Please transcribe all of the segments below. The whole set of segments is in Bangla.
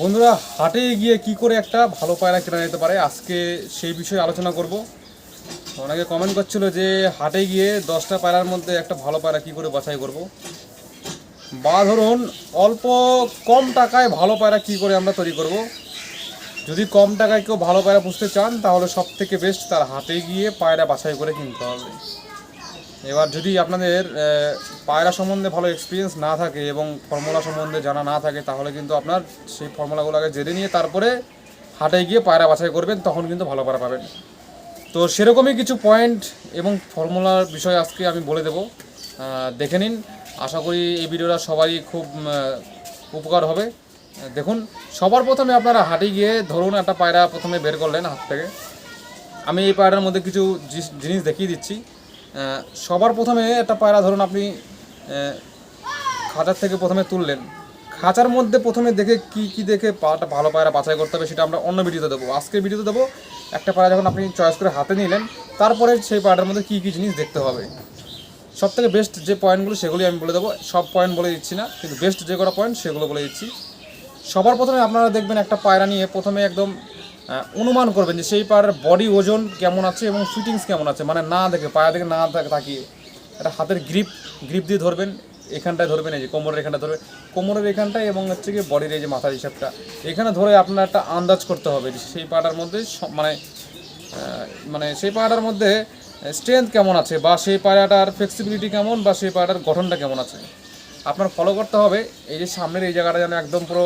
বন্ধুরা, হাটে গিয়ে কি করে একটা ভালো পায়রা কেনা যেতে পারে, আজকে সেই বিষয়ে আলোচনা করব। অনেকে কমেন্ট করছিল যে, হাটে গিয়ে দশটা পায়রার মধ্যে একটা ভালো পায়রা কি করে বাছাই করব? বা ধরুন, অল্প কম টাকায় ভালো পায়রা কি করে আমরা তৈরি করব? যদি কম টাকায় কেউ ভালো পায়রা পুষতে চান, তাহলে সব থেকে বেস্ট তার হাটে গিয়ে পায়রা বাছাই করে কিনতে হবে। এবার যদি আপনাদের পায়রা সম্বন্ধে ভালো এক্সপিরিয়েন্স না থাকে এবং ফর্মুলা সম্বন্ধে জানা না থাকে, তাহলে কিন্তু আপনার সেই ফর্মুলাগুলো আগে জেনে নিয়ে তারপরে হাটে গিয়ে পায়রা বাছাই করবেন, তখন কিন্তু ভালো পায়রা পাবেন। তো সেরকমই কিছু পয়েন্ট এবং ফর্মুলার বিষয় আজকে আমি বলে দেবো। দেখে নিন। আশা করি এই ভিডিওটা সবারই খুব উপকার হবে। দেখুন, সবার প্রথমে আপনারা হাটে গিয়ে ধরুন একটা পায়রা প্রথমে বের করলেন হাত থেকে। আমি এই পায়রার মধ্যে কিছু জিনিস দেখিয়ে দিচ্ছি। সবার প্রথমে একটা পায়রা ধরুন আপনি খাঁচার থেকে প্রথমে তুললেন। খাঁচার মধ্যে প্রথমে দেখে কি কি দেখে পাটা ভালো পায়রা বাছাই করতে হবে সেটা আমরা অন্য ভিডিওতে দেবো। আজকের ভিডিওতে দেবো, একটা পায়রা যখন আপনি চয়েস করে হাতে নিলেন, তারপরে সেই পায়রার মধ্যে কী কী জিনিস দেখতে হবে। সব থেকে বেস্ট যে পয়েন্টগুলো সেগুলি আমি বলে দেবো। সব পয়েন্ট বলে দিচ্ছি না, কিন্তু বেস্ট যে কটা পয়েন্ট সেগুলো বলে দিচ্ছি। সবার প্রথমে আপনারা দেখবেন একটা পায়রা নিয়ে প্রথমে একদম অনুমান করবেন যে সেই পায়রার বডি ওজন কেমন আছে এবং ফিটিংস কেমন আছে? মানে না দেখে পায়রা দেখে না তাকিয়ে। একটা হাতের গ্রিপ গ্রিপ দিয়ে ধরবেন, এখানটায় ধরবেন, এই যে কোমরের এখানটা ধরবেন। কোমরের এখানটায় এবং হচ্ছে কি বডির এই যে মাথার হিসাবটা। এখানে ধরে আপনার একটা আন্দাজ করতে হবে যে সেই পায়রার মধ্যে মানে মানে সেই পায়রাটার মধ্যে স্ট্রেংথ কেমন আছে বা সেই পায়রাটার ফ্লেক্সিবিলিটি কেমন বা সেই পায়রাটার গঠনটা কেমন আছে। আপনার ফলো করতে হবে, এই যে সামনের এই জায়গাটা যেন একদম পুরো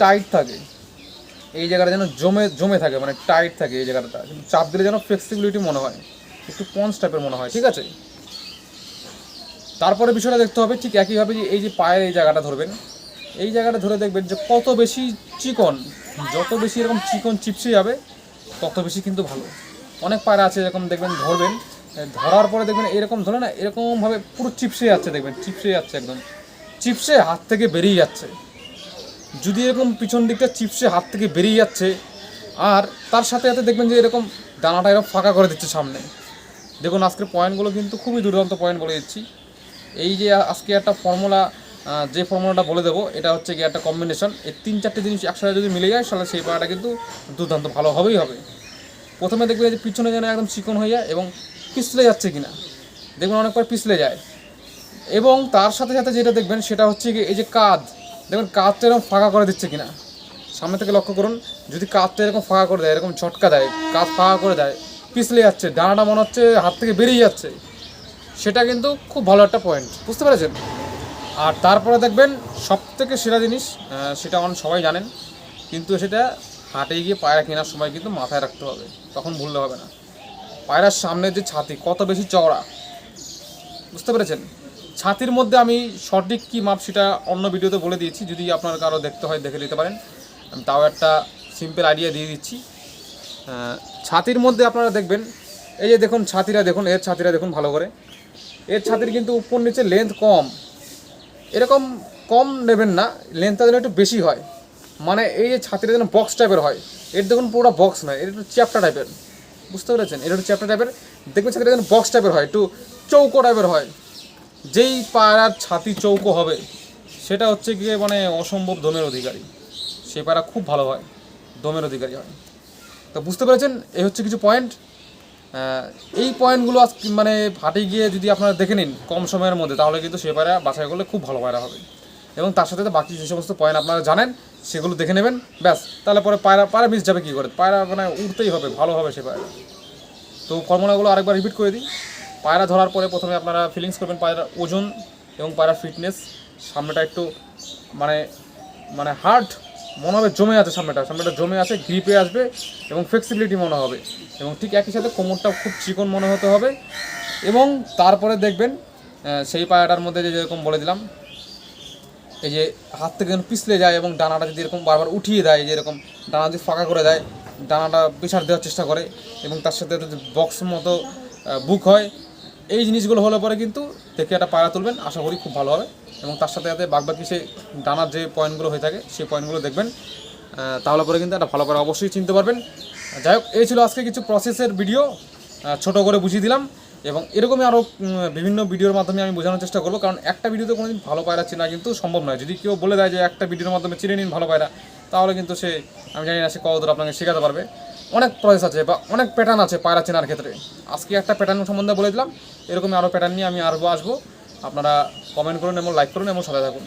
টাইট থাকে। এই জায়গাটা যেন জমে জমে থাকে মানে টাইট থাকে এই জায়গাটা। কিন্তু চাপ দিলে যেন ফ্লেক্সিবিলিটি মনে হয়। একটু পঞ্চ টাইপের মনে হয়, ঠিক আছে? তারপরে বিষয়টা দেখতে হবে, ঠিক একইভাবে যে এই যে পায়ের এই জায়গাটা ধরবেন, এই জায়গাটা ধরে দেখবেন যে কত বেশি চিকন, যত বেশি এরকম চিকন চিপসে যাবে, তত বেশি কিন্তু ভালো। অনেক পায়রা আছে এরকম দেখবেন ধরবেন ধরার পরে দেখবেন এরকম ধরে না, এরকমভাবে পুরো চিপসে যাচ্ছে দেখবেন, চিপসে যাচ্ছে একদম। চিপসে হাত থেকে বেরিয়ে যাচ্ছে। যদি এরকম পিছন দিকটা চিপসে হাত থেকে বেরিয়ে যাচ্ছে, আর তার সাথে সাথে দেখবেন যে এরকম দানাটা এরকম ফাঁকা করে দিচ্ছে সামনে। দেখুন, আজকের পয়েন্টগুলো কিন্তু খুবই দুর্দান্ত পয়েন্ট বলে দিচ্ছি। এই যে আজকে একটা ফর্মুলা যে ফর্মুলাটা বলে দেবো, এটা হচ্ছে কি একটা কম্বিনেশন এই তিন চারটে জিনিস একসাথে যদি মিলে যায়, তাহলে সেই পাড়াটা কিন্তু দুর্দান্ত ভালো হবেই হবে। প্রথমে দেখবেন যে পিছনে যেন একদম চিকন হয়ে যায় এবং পিছলে যাচ্ছে কিনা। দেখবেন অনেকবার পিছলে যায়। এবং তার সাথে সাথে যেটা দেখবেন, সেটা হচ্ছে কি এই যে কাঁধ। দেখবেন কাঁধটা এরকম ফাঁকা করে দিচ্ছে কিনা। সামনে থেকে লক্ষ্য করুন, যদি কাঁধটা এরকম ফাঁকা করে দেয়, এরকম ছটকা দেয়, কাঁধ ফাঁকা করে দেয়, পিছলে যাচ্ছে, ডানাটা মনে হচ্ছে হাত থেকে বেরিয়ে যাচ্ছে। সেটা কিন্তু খুব ভালো একটা পয়েন্ট বুঝতে পেরেছেন? আর তারপরে দেখবেন সব থেকে সেরা জিনিস সেটা অনেক সবাই জানেন, কিন্তু সেটা হাটে গিয়ে পায়রা কেনার সময় কিন্তু মাথায় রাখতে হবে, তখন ভুললে হবে না। পায়রার সামনের যে ছাতি, কত বেশি চওড়া, বুঝতে পেরেছেন? ছাতির মধ্যে আমি সঠিক কী মাপ সেটা অন্য ভিডিওতে বলে দিয়েছি। যদি আপনার কারও দেখতে হয়, দেখে নিতে পারেন। আমি তাও একটা সিম্পল আইডিয়া দিয়ে দিচ্ছি। ছাতির মধ্যে আপনারা দেখবেন, এই যে দেখুন ছাতিরা দেখুন, এর ছাতিরা দেখুন ভালো করে। এর ছাতির কিন্তু উপর নিচে লেন্থ কম। এরকম কম নেবেন না লেন্থটা যেন একটু বেশি হয়। মানে এই যে ছাতিটা যেন বক্স টাইপের হয়, এর দেখুন পুরোটা বক্স নয় এটা একটু চ্যাপ্টা টাইপের বুঝতে পেরেছেন? এটা একটু চ্যাপ্টা টাইপের দেখবেন ছাতিটা যেন বক্স টাইপের হয়, একটু চৌকো টাইপের হয়। যেই পায়রার ছাতি চৌকো হবে, সেটা হচ্ছে গিয়ে মানে অসম্ভব দমের অধিকারী। সে পায়রা খুব ভালো হয়, দমের অধিকারী হয়। তো বুঝতে পেরেছেন? এই হচ্ছে কিছু পয়েন্ট এই পয়েন্টগুলো মানে হাটে গিয়ে যদি আপনারা দেখে নিন কম সময়ের মধ্যে, তাহলে কিন্তু সে পায়রা বাছাই করলে খুব ভালো পায়রা হবে। এবং তার সাথে বাকি যে সমস্ত পয়েন্ট আপনারা জানেন, সেগুলো দেখে নেবেন। ব্যাস, তাহলে পরে পায়রা পায়রা মিস যাবে কী করে? পায়রা মানে উঠতেই হবে, ভালো হবে সে পায়রা। তো ফর্মুলাগুলো আরেকবার রিপিট করে দিই। পায়রা ধরার পরে প্রথমে আপনারা ফিলিংস করবেন পায়রার ওজন এবং পায়রার ফিটনেস সামনেটা একটু মানে মানে হার্ড মনে হবে জমে আছে সামনেটা। সামনেটা জমে আছে গ্রিপে আসবে এবং ফ্লেক্সিবিলিটি মনে হবে। এবং ঠিক একই সাথে কোমরটা খুব চিকন মনে হতে হবে। এবং তারপরে দেখবেন সেই পায়রাটার মধ্যে যে যেরকম বলে দিলাম, এই যে হাত থেকে যেন পিছলে যায় এবং ডানাটা যদি এরকম বারবার উঠিয়ে দেয় যে এরকম ডানা যদি ফাঁকা করে দেয়, ডানাটা পিছার দেওয়ার চেষ্টা করে এবং তার সাথে বক্স মতো বুক হয় এই জিনিসগুলো হলে পরে কিন্তু দেখে একটা পায়রা তুলবেন। আশা করি খুব ভালো হবে। এবং তার সাথে সাথে বাকি সে ডানার যে পয়েন্টগুলো হয়ে থাকে, সেই পয়েন্টগুলো দেখবেন। তাহলে পরে কিন্তু একটা ভালো করে অবশ্যই চিনতে পারবেন। যাই হোক, এই ছিল আজকে কিছু প্রসেসের ভিডিও ছোট করে বুঝিয়ে দিলাম। এবং এরকমই আরও বিভিন্ন ভিডিওর মাধ্যমে আমি বোঝানোর চেষ্টা করব। কারণ একটা ভিডিওতে কোনোদিন ভালো পায়রা চেনা কিন্তু সম্ভব নয়। যদি কেউ বলে দেয় যে একটা ভিডিওর মাধ্যমে চিনে নিন ভালো পায়রা, তাহলে কিন্তু সে, আমি জানি না সে কতদূর আপনাকে শেখাতে পারবে। অনেক প্রয়েস আছে বা অনেক প্যাটার্ন আছে পায়রা চেনার ক্ষেত্রে। আজকে একটা প্যাটার্ন সম্বন্ধে বলে দিলাম, এরকমই আরও প্যাটার্ন নিয়ে আমি আরও আসব। আপনারা কমেন্ট করুন এবং লাইক করুন এবং সাথে থাকুন।